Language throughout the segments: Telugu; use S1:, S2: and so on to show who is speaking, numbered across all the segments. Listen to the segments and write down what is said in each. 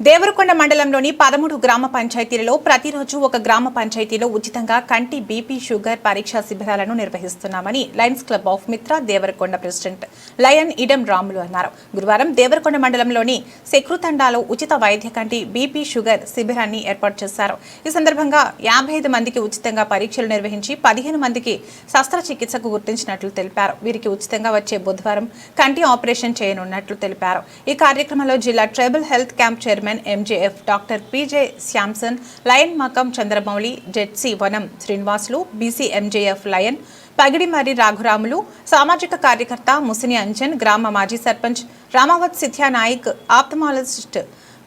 S1: దేవరకొండ మండలంలోని పదమూడు గ్రామ పంచాయతీలలో ప్రతిరోజు ఒక గ్రామ పంచాయతీలో ఉచితంగా కంటి బీపీ షుగర్ పరీక్షా శిబిరాలను నిర్వహిస్తున్నామని Lions Club of Mitra Devarakonda president Lion Idam Ramulu అన్నారు. గురువారం దేవరకొండ మండలంలోని శక్రుతండాలో ఉచిత వైద్య కంటి బీపీ షుగర్ శిబిరాన్ని ఏర్పాటు చేశారు. ఈ సందర్భంగా యాభై ఐదు మందికి ఉచితంగా పరీక్షలు నిర్వహించి పదిహేను మందికి శస్త్రచికిత్సకు గుర్తించినట్లు తెలిపారు. వీరికి ఉచితంగా వచ్చే బుధవారం కంటి ఆపరేషన్ చేయనున్నట్లు తెలిపారు. ఈ కార్యక్రమంలో జిల్లా tribal health camp chairman MJF doctor PJ Samson lion Makam Chandramouli ZC Vanam Srinivasulu BC MJF lion Pagidimarri Raghuramulu సామాజిక కార్యకర్త ముసిని అంజన్ గ్రామ మాజీ సర్పంచ్ రామావత్ సిథ్యా నాయక్ ఆప్థమాలజిస్ట్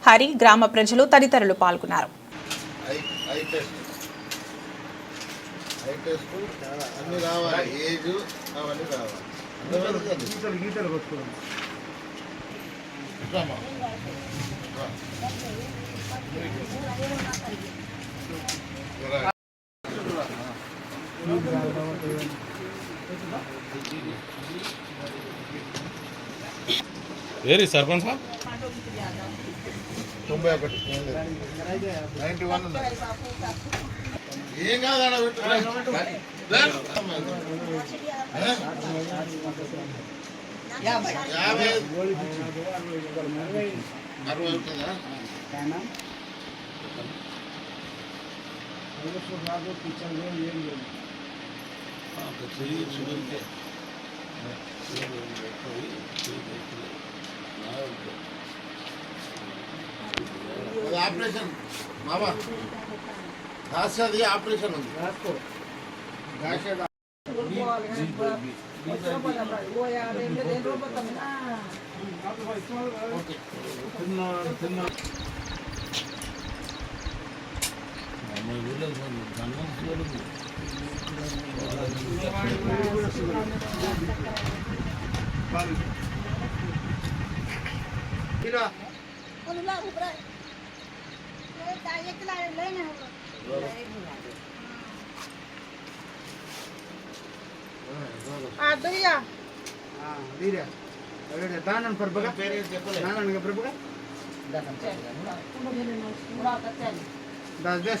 S1: హరి గ్రామ ప్రజలు తదితరులు పాల్గొన్నారు.
S2: Eye eye test. Eye test అన్ని రావాలి ఏజ్ అవన్నీ రావాలి అర్థమైంది
S3: గీతలు గీతలు కొట్టుకోండి
S2: రామా రా.
S4: వేరే సర్పంచ్ సాబ్
S2: తొంభై ఒకటి నైన్టీ వన్ ఉన్నది ఏం కాదు ఆడ పెట్టు. ఏ? యాభై అరవై ఉంటుందా అది ఆపరేషన్ మామా దాస్యాది ఆపరేషన్ ఉంది దాస్యాది
S3: આ
S5: દરિયા હા દરિયા berat. Tak ya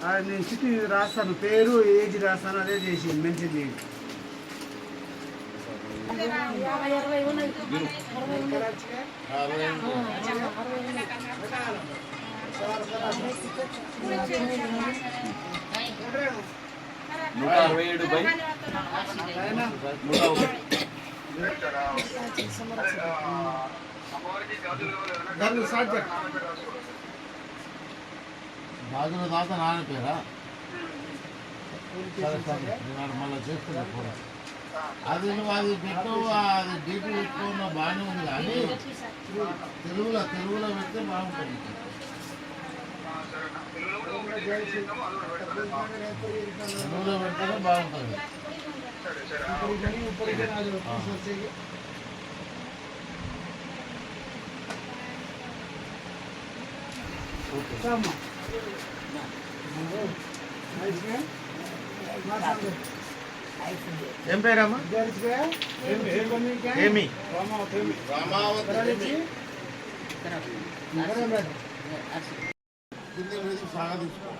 S3: దానని నేను చిట్టి రాస్తాను పేరు ఏజ్ రాస్తాను అదే చేసి మెన్షన్ చేయండి
S4: నూట అరవై ఏడు బై నూట ఒకటి
S2: బాధల దాకా నాన్న పేరా? సరే సరే మళ్ళీ చేస్తున్నా కూడా. అది అది పెట్టు అది డీపీ పెట్టుకున్న బాగానే ఉంది కానీ తెలుగులో తెలుగులో పెడితే బాగుంటుంది. తెలుగులో పెడితేనే బాగుంటుంది.
S3: ఏం పేరమ్మా?
S4: ఏమి?
S2: రామావతి సాగా తీసుకో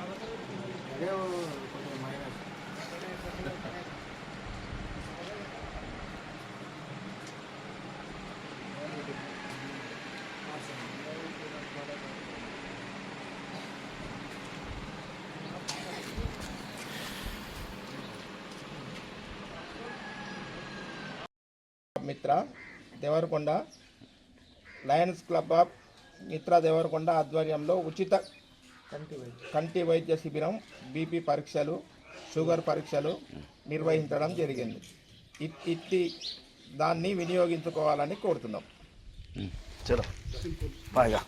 S6: Mitra Devarakonda Lions Club of Mitra Devarakonda ఆధ్వర్యంలో ఉచిత కంటి వైద్య శిబిరం బీపీ పరీక్షలు షుగర్ పరీక్షలు నిర్వహించడం జరిగింది. ఇట్టి దాన్ని వినియోగించుకోవాలని కోరుతున్నాం.
S4: చలో. బాగా